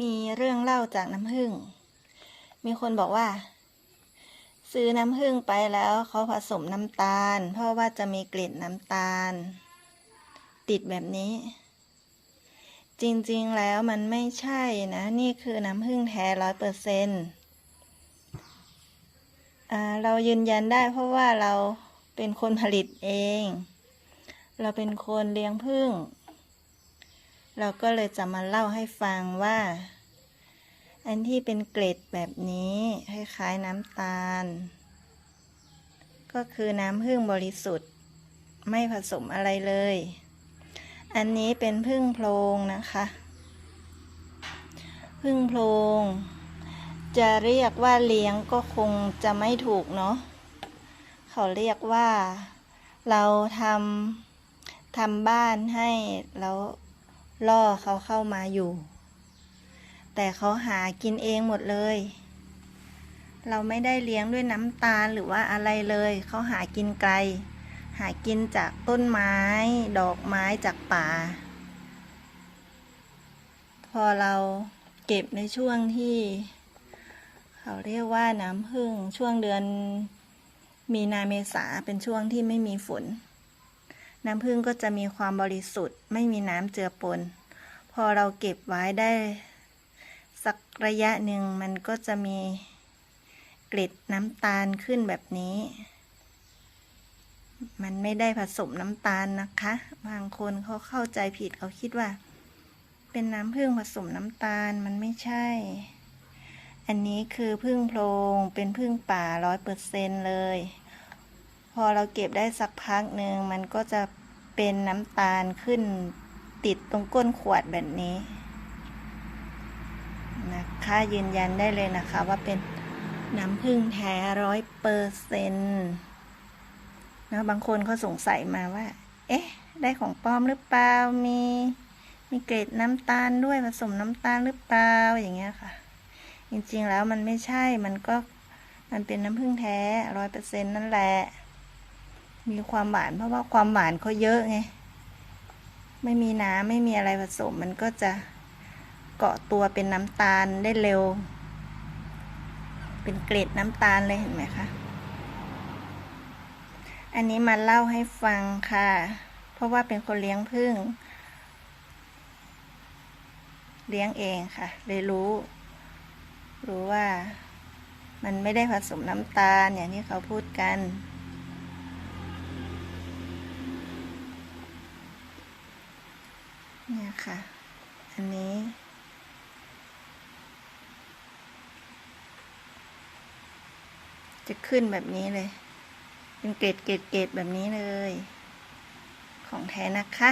มีเรื่องเล่าจากน้ำผึ้ง มีคนบอกว่า ซื้อน้ำผึ้งไปแล้วเขาผสมน้ำตาล เพราะว่าจะมีกลิ่นน้ำตาล ติดแบบนี้ จริงๆแล้วมันไม่ใช่นะ นี่คือน้ำผึ้งแท้ร้อยเปอร์เซ็นต์เรายืนยันได้เพราะว่าเราเป็นคนผลิตเอง เราเป็นคนเลี้ยงผึ้ง เราก็เลยจะมาเล่าให้ฟังว่า อันที่เป็นเกล็ดแบบนี้คล้ายๆน้ำตาล ก็คือน้ำผึ้งบริสุทธิ์ ไม่ผสมอะไรเลย อันนี้เป็นพึ่งโพรงนะคะพึ่งโพรงจะเรียกว่าเลี้ยงก็คงจะไม่ถูกเนาะเขาเรียกว่าเราทำทำบ้านให้แล้ว ล่อเขาเข้ามาอยู่ แต่เขาหากินเองหมดเลย เราไม่ได้เลี้ยงด้วยน้ำตาลหรือว่าอะไรเลย เขาหากินไกล หากินจากต้นไม้ ดอกไม้จากป่า พอเราเก็บในช่วงที่ เขาเรียกว่าน้ำผึ้งช่วงเดือนมีนาเมษาเป็นช่วงที่ไม่มีฝน น้ำผึ้งก็จะมีความบริสุทธิ์ ไม่มีน้ำเจือปน พอเราเก็บไว้ได้ สักระยะหนึ่งมันก็จะมีเกล็ดน้ำตาลขึ้นแบบนี้ มันไม่ได้ผสมน้ำตาลนะคะ บางคนเขาเข้าใจผิดเขาคิดว่า เป็นน้ำผึ้งผสมน้ำตาลมันไม่ใช่ อันนี้คือพึ่งโพรงเป็นพึ่งป่าร้อยเปอร์เซนเลย พอเราเก็บได้สักพักหนึ่งมันก็จะเป็นน้ำตาลขึ้นติดตรงก้นขวดแบบนี้นะคะยืนยันได้เลยนะคะว่าเป็นน้ำผึ้งแท้ร้อยเปอร์เซนต์นะบางคนเขาสงสัยมาว่า เอ๊ะ ได้ของปลอมหรือเปล่า มี มีเกรดน้ำตาลด้วยผสมน้ำตาลหรือเปล่า อย่างเงี้ยค่ะ จริงๆแล้วมันไม่ใช่ มันก็ มันเป็นน้ำผึ้งแท้ร้อยเปอร์เซ็นต์นั่นแหละ มีความหวานเพราะว่าความหวานเขาเยอะไง ไม่มีน้ำไม่มีอะไรผสม มันก็จะเกาะตัวเป็นน้ำตาลได้เร็ว เป็นเกล็ดน้ำตาลเลยเห็นไหมคะ อันนี้มาเล่าให้ฟังค่ะ เพราะว่าเป็นคนเลี้ยงผึ้งเลี้ยงเองค่ะ เลยรู้ รู้ว่ามันไม่ได้ผสมน้ำตาลอย่างที่เขาพูดกัน เนี่ยค่ะ อันนี้ จะขึ้นแบบนี้เลย เป็นเกรดเกรดเกรดแบบนี้เลย ของแท้นะคะ